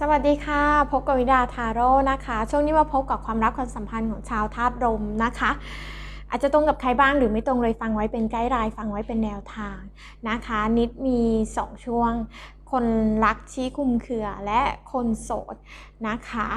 สวัสดีค่ะ พบกับวิดาทาโร่นะคะ ช่วงนี้มาพบกับความรักความสัมพันธ์ของชาวธาตุลมนะคะ อาจจะตรงกับใครบ้างหรือไม่ตรงเลยฟังไว้เป็นไกด์ไลน์ฟังไว้เป็นแนวทางนะคะ นิดมี 2 ช่วง คนรักชี้คุมเคือและคนโสดนะคะ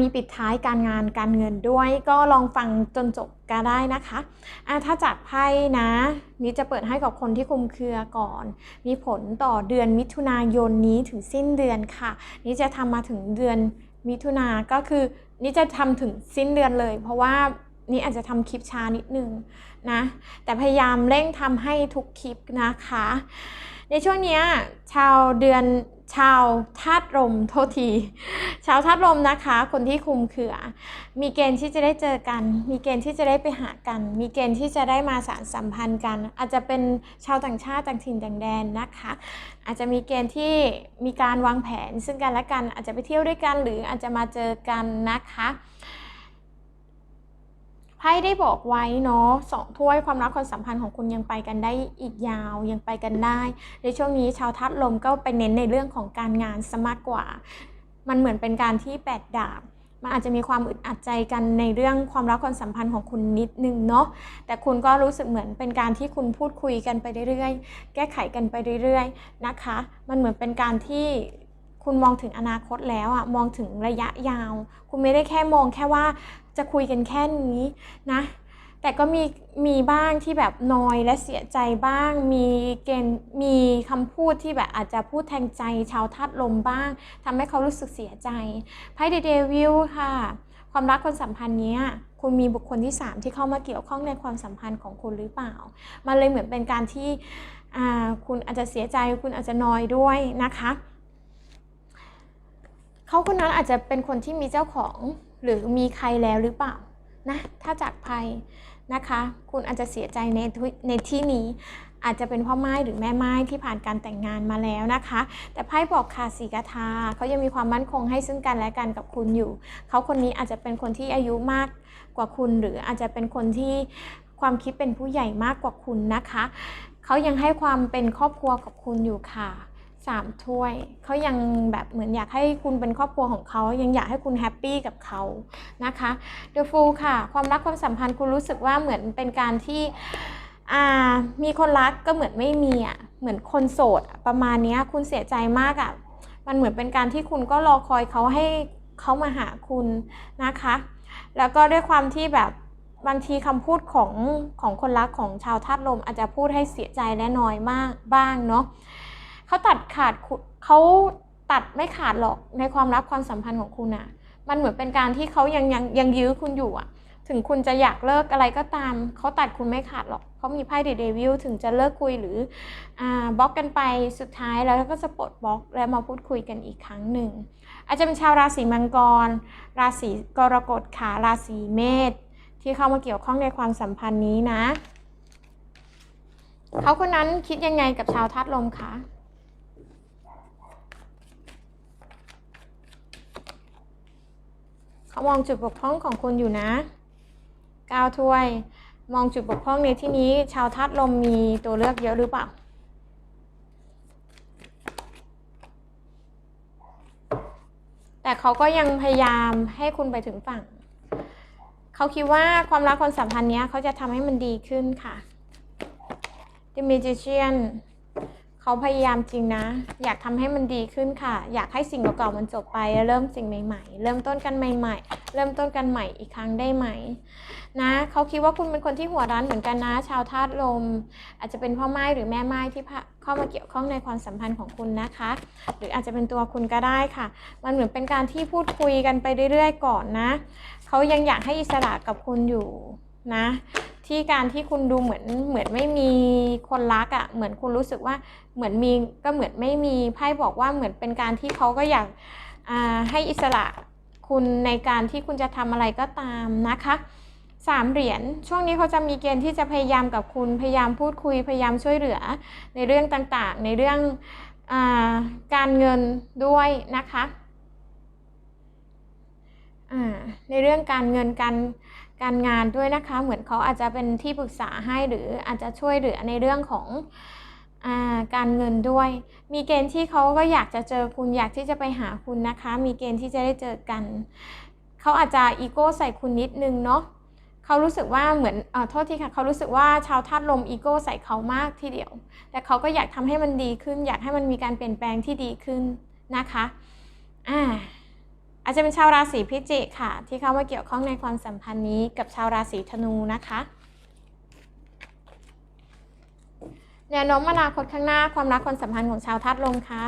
มีปิดท้ายการงานการเงินด้วย ก็ลองฟังจนจบก็ได้นะคะอาถ้าจากไพ่นะนิดจะเปิดให้กับคนที่คุมเครือก่อน มีผลต่อเดือนมิถุนายนนี้ถึงสิ้นเดือนค่ะ นี่จะทำมาถึงเดือนมิถุนาก็คือนี่จะทำถึงสิ้นเดือนเลย เพราะว่านี่อาจจะทำคลิปช้านิดนึงนะ แต่พยายามเร่งทำให้ทุกคลิปนะคะ ในช่วงนี้ชาวเดือนชาวธาตุลมโทษที ชาวธาตุลมนะคะ คนที่คุมเขือ มีเกณฑ์ที่จะได้เจอกัน มีเกณฑ์ที่จะได้ไปหากัน มีเกณฑ์ที่จะได้มาสานสัมพันธ์กัน อาจจะเป็นชาวต่างชาติต่างถิ่นต่างแดนนะคะ อาจจะมีเกณฑ์ที่มีการวางแผนซึ่งกันและกันอาจจะไปเที่ยวด้วยกัน หรืออาจจะมาเจอกันนะคะ ไพ่ได้บอกไว้เนาะสองถ้วยความรักความสัมพันธ์ของคุณยังไปกันได้อีกยาวยังไปกันได้ ในช่วงนี้ชาวทัดลมก็ไปเน้นในเรื่องของการงานซะมากกว่า มันเหมือนเป็นการที่แปดดาบมันอาจจะมีความอึดอัดใจกันในเรื่องความรักความสัมพันธ์ของคุณนิดนึงเนาะแต่คุณก็รู้สึกเหมือนเป็นการที่คุณพูดคุยกันไปเรื่อยๆ แก้ไขกันไปเรื่อยๆนะคะ มันเหมือนเป็นการที่คุณมองถึงอนาคตแล้วอะมองถึงระยะยาว คุณไม่ได้แค่มองแค่ว่า จะคุยกันแค่นี้นะ แต่ก็มีมีบ้างที่แบบนอยและเสียใจบ้าง มีเกณฑ์มีคำพูดที่แบบอาจจะพูดแทงใจชาวธาตุลมบ้างทำให้เขารู้สึกเสียใจไพ่เดวิลค่ะ ความรักความสัมพันธ์เนี้ยคุณมีบุคคลที่ 3 ที่เข้ามาเกี่ยวข้องในความสัมพันธ์ของคุณหรือเปล่า มันเลยเหมือนเป็นการที่คุณอาจจะเสียใจคุณอาจจะนอยด้วยนะคะ เขาคนนั้นอาจจะเป็นคนที่มีเจ้าของ หรือมีใครแล้วหรือเปล่านะถ้าจากภัยนะคะ คุณอาจจะเสียใจในในที่นี้อาจจะเป็นพ่อไม้หรือแม่ไม้ที่ผ่านการแต่งงานมาแล้วนะคะ แต่ไพ่บอกคาสีกาทาเขายังมีความมั่นคงให้ซึ่งกันและกันกับคุณอยู่ เขาคนนี้อาจจะเป็นคนที่อายุมากกว่าคุณ หรืออาจจะเป็นคนที่ความคิดเป็นผู้ใหญ่มากกว่าคุณนะคะ เขายังให้ความเป็นครอบครัวกับคุณอยู่ค่ะ สามถ้วยเขายังแบบเหมือนอยากให้คุณเป็นครอบครัวของเขายังอยากให้คุณแฮปปี้กับเขานะคะเดอะฟูลค่ะ ความรักความสัมพันธ์คุณรู้สึกว่าเหมือนเป็นการที่มีคนรักก็เหมือนไม่มีอะเหมือนคนโสดประมาณนี้คุณเสียใจมากอะมันเหมือนเป็นการที่คุณก็รอคอยเขาให้เขามาหาคุณนะคะ แล้วก็ด้วยความที่แบบบางทีคำพูดของของคนรักของชาวธาตุลมอาจจะพูดให้เสียใจและน้อยมากบ้างเนาะ เขาตัดขาดเขาตัดไม่ขาดหรอกในความรักความสัมพันธ์ของคุณอะมันเหมือนเป็นการที่เขายังยังยังยื้อคุณอยู่อะถึงคุณจะอยากเลิกอะไรก็ตาม เขาตัดคุณไม่ขาดหรอกเขามีไพ่เดวิลถึงจะเลิกคุยหรืออบล็อกกันไปสุดท้ายแล้วก็จะปลดบล็อกแล้วมาพูดคุยกันอีกครั้งหนึ่ง อาจจะเป็นชาวราศีมังกร ราศีกรกฎขาราศีเมษที่เข้ามาเกี่ยวข้องในความสัมพันธ์นี้นะ เขาคนนั้นคิดยังไงกับชาวธาตุลมคะ เขามองจุดบกพร่องของคุณอยู่นะก้าวถ้วย มองจุดบกพร่องในที่นี้ ชาวธาตุลมมีตัวเลือกเยอะหรือเปล่าแต่เขาก็ยังพยายามให้คุณไปถึงฝั่ง เขาคิดว่าความรักความสัมพันธ์นี้เขาจะทำให้มันดีขึ้นค่ะ The Magician เขาพยายามจริงนะ อยากทำให้มันดีขึ้นค่ะ อยากให้สิ่งเก่าๆมันจบไป เริ่มสิ่งใหม่ ๆ เริ่มต้นกันใหม่ ๆ เริ่มต้นกันใหม่อีกครั้งได้ไหม นะเขาคิดว่าคุณเป็นคนที่หัวร้อนเหมือนกันนะ ชาวธาตุลม อาจจะเป็นพ่อไม้หรือแม่ไม้ที่เข้ามาเกี่ยวข้องในความสัมพันธ์ของคุณนะคะ หรืออาจจะเป็นตัวคุณก็ได้ค่ะ มันเหมือนเป็นการที่พูดคุยกันไปเรื่อยๆ ก่อนนะเขายังอยากให้อิสระกับคุณอยู่ นะ ที่การที่คุณดูเหมือนเหมือนไม่มีคนรักอะ่ะเหมือนคุณรู้สึกว่าเหมือนมีก็เหมือนไม่มีไพ่บอกว่าเหมือนเป็นการที่เขาก็อยากให้อิสระคุณในการที่คุณจะทำอะไรก็ตามนะคะสามเหรียญช่วงนี้เขาจะมีเกณฑ์ที่จะพยายามกับคุณพยายามพูดคุยพยายามช่วยเหลือในเรื่องต่างๆ ในเรื่องอการเงินด้วยนะคะในเรื่องการเงินการ การงานด้วยนะคะ เหมือนเขาอาจจะเป็นที่ปรึกษาให้หรืออาจจะช่วยเหลือในเรื่องของอการเงินด้วย มีเกณฑ์ที่เขาก็อยากจะเจอคุณอยากที่จะไปหาคุณนะคะ มีเกณฑ์ที่จะได้เจอกัน เขาอาจจะอีโก้ใส่คุณนิดนึงเนาะเขารู้สึกว่าเหมือนเออโทษทีค่ะ เขารู้สึกว่าชาวธาตุลมอีโก้ใส่เขามากทีเดียว แต่เขาก็อยากทำให้มันดีขึ้น อยากให้มันมีการเปลี่ยนแปลงที่ดีขึ้นนะคะ อ่า อาจจะเป็นชาวราศีพิจิกค่ะ ที่เข้ามาเกี่ยวข้องในความสัมพันธ์นี้กับชาวราศีธนูนะคะแนวโน้มอนาคตข้างหน้าความรักความสัมพันธ์ของชาวธาตุลมค่ะ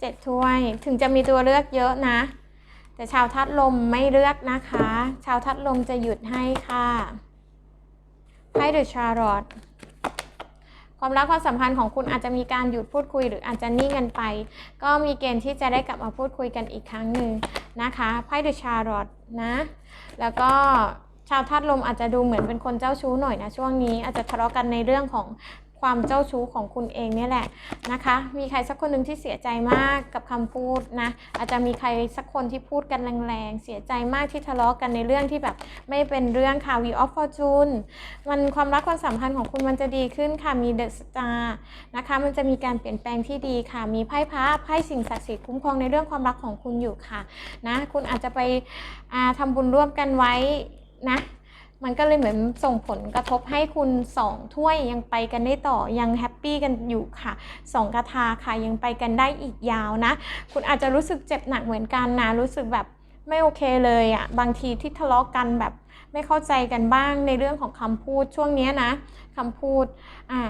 เจ็ดถ้วยถึงจะมีตัวเลือกเยอะนะ แต่ชาวธาตุลมไม่เลือกนะคะ ชาวธาตุลมจะหยุดให้ค่ะไพ่เดอะชาร์ลอต ความรักความสัมพันธ์ของคุณอาจจะมีการหยุดพูดคุย หรืออาจจะนิ่งกันไป ก็มีเกณฑ์ที่จะได้กลับมาพูดคุยกันอีกครั้งหนึ่งนะคะไพ่เดอะชาร์ลอตนะแล้วก็ชาวธาตุลมอาจจะดูเหมือนเป็นคนเจ้าชู้หน่อยนะช่วงนี้อาจจะทะเลาะกันในเรื่องของ ความเจ้าชู้ของคุณเองเนี่ยแหละนะคะ มีใครสักคนหนึ่งที่เสียใจมากกับคำพูดนะอาจจะมีใครสักคนที่พูดกันแรงๆ เสียใจมากที่ทะเลาะกันในเรื่องที่แบบไม่เป็นเรื่องค่ะ We of Fortune มันความรักความสัมพันธ์ของคุณมันจะดีขึ้นค่ะ มี The Star นะคะ มันจะมีการเปลี่ยนแปลงที่ดีค่ะ มีไพ่พระไพ่สิ่งศักดิ์สิทธิ์คุ้มครองในเรื่องความรักของคุณอยู่ค่ะนะคุณอาจจะไปอ่าทำบุญร่วมกันไว้นะ มันก็เลยเหมือนส่งผลกระทบให้คุณสองถ้วยยังไปกันได้ต่อยังแฮปปี้กันอยู่ค่ะสองกระทาค่ะยังไปกันได้อีกยาวนะ คุณอาจจะรู้สึกเจ็บหนักเหมือนกันนะรู้สึกแบบไม่โอเคเลยอะ่ะบางทีที่ทะเลาะกันแบบไม่เข้าใจกันบ้างในเรื่องของคำพูดช่วงนี้นะคำพูดอ่า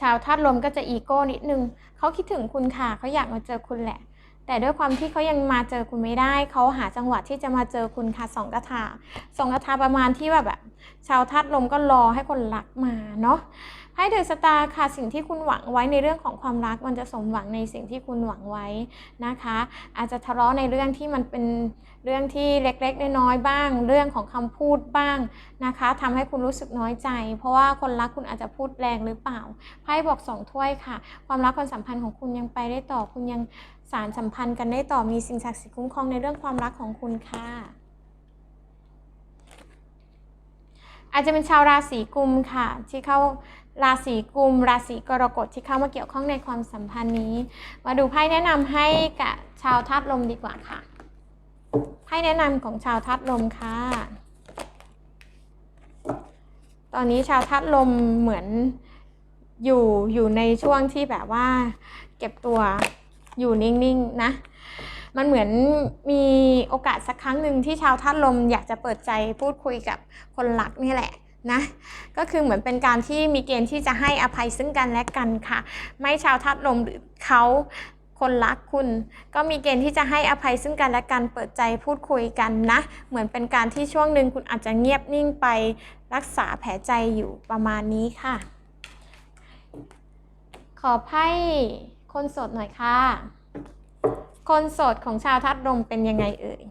ชาวธาตุลมก็จะอีโก้นิดนึงเขาคิดถึงคุณค่ะเขาอยากมาเจอคุณแหละ แต่ด้วยความที่เขายังมาเจอคุณไม่ได้ เขาหาจังหวะที่จะมาเจอคุณค่ะสองกระถาสองกระถาประมาณที่แบบแบบ ชาวทัดลมก็รอให้คนรักมาเนาะ ไพ่เดอะสตาร์ค่ะสิ่งที่คุณหวังไว้ในเรื่องของความรัก มันจะสมหวังในสิ่งที่คุณหวังไว้นะคะ อาจจะทะเลาะในเรื่องที่มันเป็นเรื่องที่เล็กๆน้อยๆบ้าง เรื่องของคำพูดบ้างนะคะทำให้คุณรู้สึกน้อยใจ เพราะว่าคนรักคุณอาจจะพูดแรงหรือเปล่าไพ่บอกสองถ้วยค่ะ ความรักความสัมพันธ์ของคุณยังไปได้ต่อคุณยังสารสัมพันธ์กันได้ต่อมีสิ่งศักดิ์สิทธิ์คุ้มครองในเรื่องความรักของคุณค่ะ อาจจะเป็นชาวราศีกุมค่ะ ที่เข้าราศีกุม ราศีกรกฎที่เข้ามาเกี่ยวข้องในความสัมพันธ์นี้ มาดูไพ่แนะนำให้กับชาวธาตุลมดีกว่าค่ะไพ่แนะนำของชาวธาตุลมค่ะ ตอนนี้ชาวธาตุลมเหมือนอยู่อยู่ในช่วงที่แบบว่า เก็บตัวอยู่นิ่งๆนะ มันเหมือนมีโอกาสสักครั้งหนึ่งที่ชาวธาตุลมอยากจะเปิดใจพูดคุยกับคนรักนี่แหละนะก็คือเหมือนเป็นการที่มีเกณฑ์ที่จะให้อภัยซึ่งกันและกันค่ะ ไม่ชาวธาตุลมหรือเขาคนรักคุณ ก็มีเกณฑ์ที่จะให้อภัยซึ่งกันและกันเปิดใจพูดคุยกันนะ เหมือนเป็นการที่ช่วงหนึ่งคุณอาจจะเงียบนิ่งไปรักษาแผลใจอยู่ประมาณนี้ค่ะ ขอไพ่คนโสดหน่อยค่ะ คนโสดของชาวทัดลมเป็นยังไงเอ่ย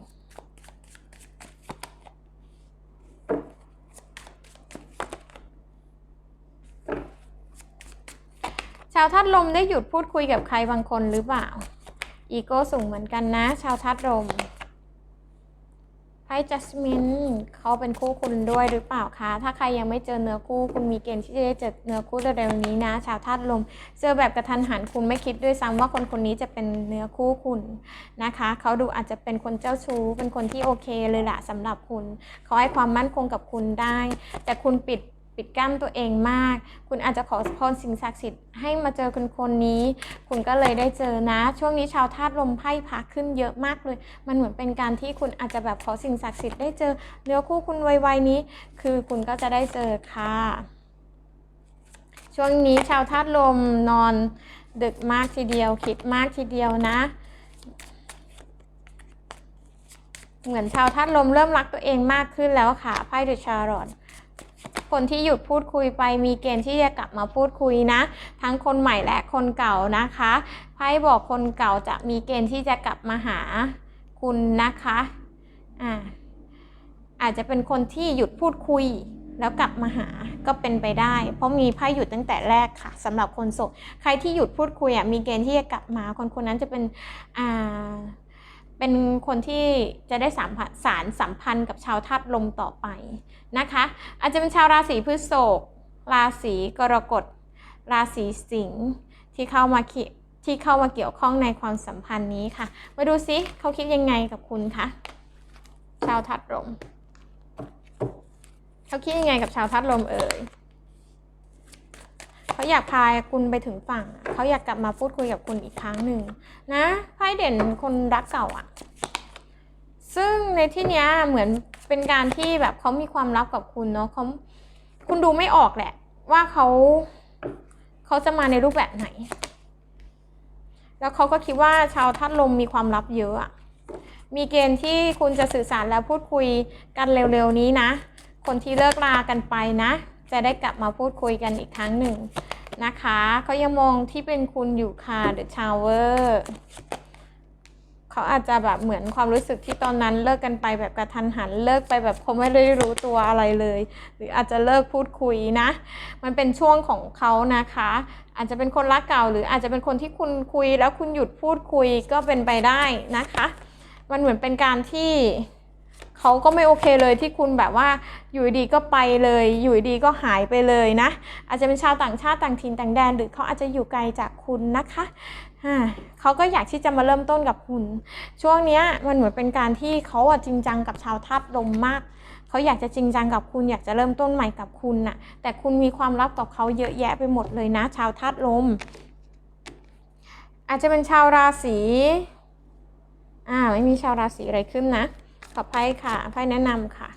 ชาวทัดลมได้หยุดพูดคุยกับใครบางคนหรือเปล่า อีโก้สูงเหมือนกันนะ ชาวทัดลม ไพ่จัสมินเขาเป็นคู่คุณด้วยหรือเปล่าคะ ถ้าใครยังไม่เจอเนื้อคู่คุณมีเกณฑ์ที่จะได้เจอเนื้อคู่เร็วๆนี้นะ ชาวธาตุลม เจอแบบกระทันหันคุณไม่คิดด้วยซ้ำว่าคนคนนี้จะเป็นเนื้อคู่คุณนะคะ เขาดูอาจจะเป็นคนเจ้าชู้ เป็นคนที่โอเคเลยละสำหรับคุณ เขาให้ความมั่นคงกับคุณได้ แต่คุณปิด ปิดกั้นตัวเองมาก คุณอาจจะขอพรสิ่งศักดิ์สิทธิ์ให้มาเจอคนคนนี้ คุณก็เลยได้เจอนะ ช่วงนี้ชาวธาตุลมไพ่พักขึ้นเยอะมากเลย มันเหมือนเป็นการที่คุณอาจจะแบบขอสิ่งศักดิ์สิทธิ์ได้เจอเนื้อคู่คุณไวๆนี้ คือคุณก็จะได้เจอค่ะ ช่วงนี้ชาวธาตุลมนอนดึกมากทีเดียวคิดมากทีเดียวนะเหมือนชาวธาตุลมเริ่มรักตัวเองมากขึ้นแล้วค่ะไพ่เดอะชารอน คนที่หยุดพูดคุยไปมีเกณฑ์ที่จะกลับมาพูดคุยนะ ทั้งคนใหม่และคนเก่านะคะไพ่บอกคนเก่าจะมีเกณฑ์ที่จะกลับมาหาคุณนะคะอ่าอาจจะเป็นคนที่หยุดพูดคุยแล้วกลับมาหาก็เป็นไปได้ เพราะมีไพ่หยุดตั้งแต่แรกค่ะสำหรับคนโสดใครที่หยุดพูดคุยอะมีเกณฑ์ที่จะกลับมาคนคนนั้นจะเป็นอ่า เป็นคนที่จะได้สามสารสัมพันธ์กับชาวธาตุลมต่อไปนะคะ อาจจะเป็นชาวราศีพฤษภราศีกรกฎ ราศีสิงห์ที่เข้ามาขี่ที่เข้ามาเกี่ยวข้องในความสัมพันธ์นี้ค่ะ มาดูซิเขาคิดยังไงกับคุณคะชาวทัดลมเขาคิดยังไงกับชาวทัดลมเอ่ย เขาอยากพาคุณไปถึงฝั่ง เขาอยากกลับมาพูดคุยกับคุณอีกครั้งหนึ่งนะไพ่เด่นคนรักเก่าอะซึ่งในที่เนี้ยเหมือนเป็นการที่แบบเขามีความลับกับคุณเนาะเขาคุณดูไม่ออกแหละ ว่าเขาเขาจะมาในรูปแบบไหน แล้วเขาก็คิดว่าชาวทัดลมมีความลับเยอะอะมีเกณฑ์ที่คุณจะสื่อสารและพูดคุยกันเร็วๆนี้นะ คนที่เลิกลากันไปนะ จะได้กลับมาพูดคุยกันอีกครั้งหนึ่งนะคะเขายังมองที่เป็นคุณอยู่ค่ะ The Tower เขาอาจจะแบบเหมือนความรู้สึกที่ตอนนั้นเลิกกันไปแบบกระทันหันเลิกไปแบบเขาไม่ได้รู้ตัวอะไรเลย หรืออาจจะเลิกพูดคุยนะ มันเป็นช่วงของเขานะคะ อาจจะเป็นคนรักเก่า หรืออาจจะเป็นคนที่คุณคุยแล้วคุณหยุดพูดคุยก็เป็นไปได้นะคะ มันเหมือนเป็นการที่ เขาก็ไม่โอเคเลยที่คุณแบบว่าอยู่ดีก็ไปเลย อยู่ดีก็หายไปเลยนะ อาจจะเป็นชาวต่างชาติต่างถิ่นต่างแดน หรือเขาอาจจะอยู่ไกลจากคุณนะคะเขาก็อยากที่จะมาเริ่มต้นกับคุณ ช่วงนี้มันเหมือนเป็นการที่เขาจริงจังกับชาวธาตุลมมากเขาอยากจะจริงจังกับคุณอยากจะเริ่มต้นใหม่กับคุณน่ะ แต่คุณมีความลับกับเขาเยอะแยะไปหมดเลยนะ ชาวธาตุลม อาจจะเป็นชาวราศีอ่าไม่มีชาวราศีอะไรขึ้นนะ ขอไพ่ค่ะไพ่แนะนำค่ะ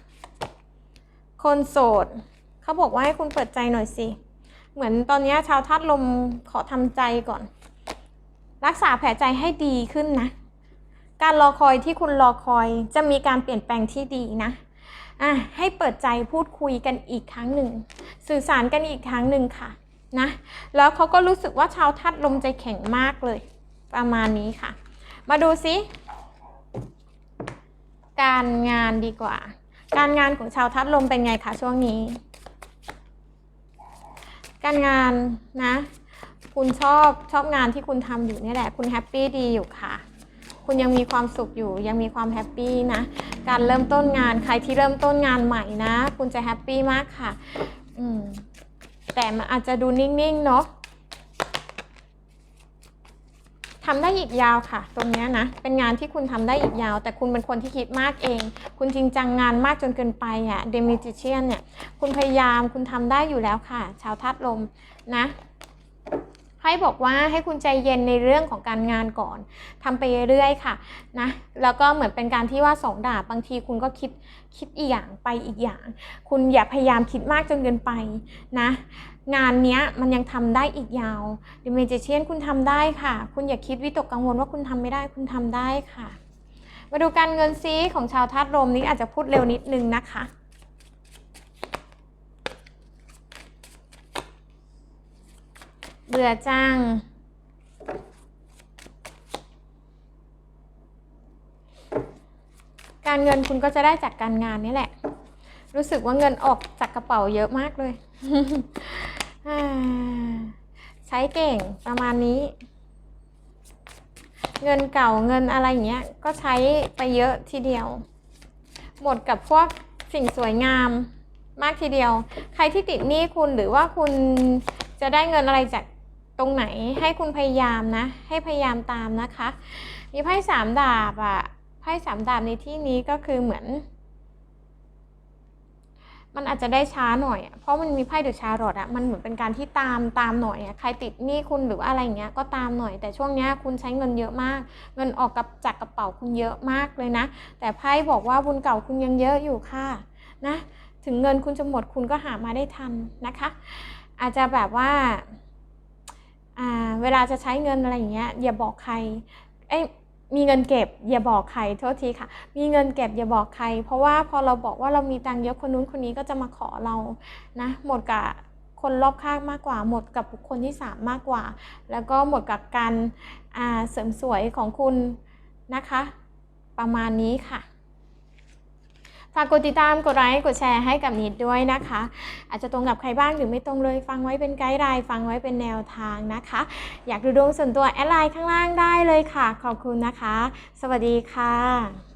คนโสดเขาบอกว่าให้คุณเปิดใจหน่อยสิ เหมือนตอนนี้ชาวธาตุลมขอทำใจก่อน รักษาแผลใจให้ดีขึ้นนะ การรอคอยที่คุณรอคอยจะมีการเปลี่ยนแปลงที่ดีนะอะให้เปิดใจพูดคุยกันอีกครั้งหนึ่ง สื่อสารกันอีกครั้งหนึ่งค่ะนะแล้วเขาก็รู้สึกว่าชาวธาตุลมใจแข็งมากเลย ประมาณนี้ค่ะ มาดูซิ การงานดีกว่า การงานของชาวทัดลมเป็นไงคะช่วงนี้ การงานนะ คุณชอบชอบงานที่คุณทำอยู่นี่แหละ คุณแฮปปี้ดีอยู่ค่ะ คุณยังมีความสุขอยู่ ยังมีความแฮปปี้นะ การเริ่มต้นงานใครที่เริ่มต้นงานใหม่นะ คุณจะแฮปปี้มากค่ะ อืมแต่มันอาจจะดูนิ่งๆเนาะ ทำได้อีกยาวค่ะ ตรงนี้นะ เป็นงานที่คุณทำได้อีกยาว แต่คุณเป็นคนที่คิดมากเอง คุณจริงจังงานมากจนเกินไปอะเดมิจิเชียนเนี่ย คุณพยายามคุณทำได้อยู่แล้วค่ะ ชาวธาตุลมนะให้บอกว่าให้คุณใจเย็นในเรื่องของการงานก่อนทำไปเรื่อยๆค่ะนะแล้วก็เหมือนเป็นการที่ว่าสองดาบบางทีคุณก็คิดคิดอีกอย่างไปอีกอย่าง คุณอย่าพยายามคิดมากจนเกินไปนะ งานเนี้ยมันยังทำได้อีกยาวดิเมจิเชียนคุณทำได้ค่ะ คุณอย่าคิดวิตกกังวลว่าคุณทำไม่ได้คุณทำได้ค่ะ มาดูการเงินซีของชาวธาตุลมนี้อาจจะพูดเร็วนิดนึงนะคะเบื่อจัง การเงินคุณก็จะได้จากการงานนี่แหละ รู้สึกว่าเงินออกจากกระเป๋าเยอะมากเลย ใช้เก่งประมาณนี้ เงินเก่าเงินอะไรอย่างเงี้ย ก็ใช้ไปเยอะทีเดียว หมดกับพวกสิ่งสวยงามมากทีเดียว ใครที่ติดหนี้คุณหรือว่าคุณจะได้เงินอะไรจากตรงไหนให้คุณพยายามนะ ให้พยายามตามนะคะ มีไพ่สามดาบอะไพ่สามดาบในที่นี้ก็คือเหมือน มันอาจจะได้ช้าหน่อย เพราะมันมีไพ่เดอะชาร์ลอตอะมันเหมือนเป็นการที่ตามตามหน่อยอะใครติดหนี้คุณหรือว่าอะไรเงี้ยก็ตามหน่อย แต่ช่วงเนี้ยคุณใช้เงินเยอะมาก เงินออกกับจากกระเป๋าคุณเยอะมากเลยนะ แต่ไพ่บอกว่าบุญเก่าคุณยังเยอะอยู่ค่ะนะถึงเงินคุณจะหมดคุณก็หามาได้ทันนะคะ อาจจะแบบว่าอ่าเวลาจะใช้เงินอะไรอย่างเงี้ยอย่าบอกใครเอ้ย มีเงินเก็บอย่าบอกใครโทษทีค่ะ มีเงินเก็บอย่าบอกใคร เพราะว่าพอเราบอกว่าเรามีตังค์เยอะคนนู้นคนนี้ก็จะมาขอเรานะหมดกับคนรอบข้างมากกว่า หมดกับบุคคลที่สามมากกว่า แล้วก็หมดกับการเสริมสวยของคุณนะคะ ประมาณนี้ค่ะ ฝากกดติดตาม กดไลค์ กดแชร์ให้กับนิดด้วยนะคะ อาจจะตรงกับใครบ้างหรือไม่ตรงเลย ฟังไว้เป็นไกด์ไลน์ฟังไว้เป็นแนวทางนะคะ อยากดูดวงส่วนตัวแอดไลน์ข้างล่างได้เลยค่ะ ขอบคุณนะคะ สวัสดีค่ะ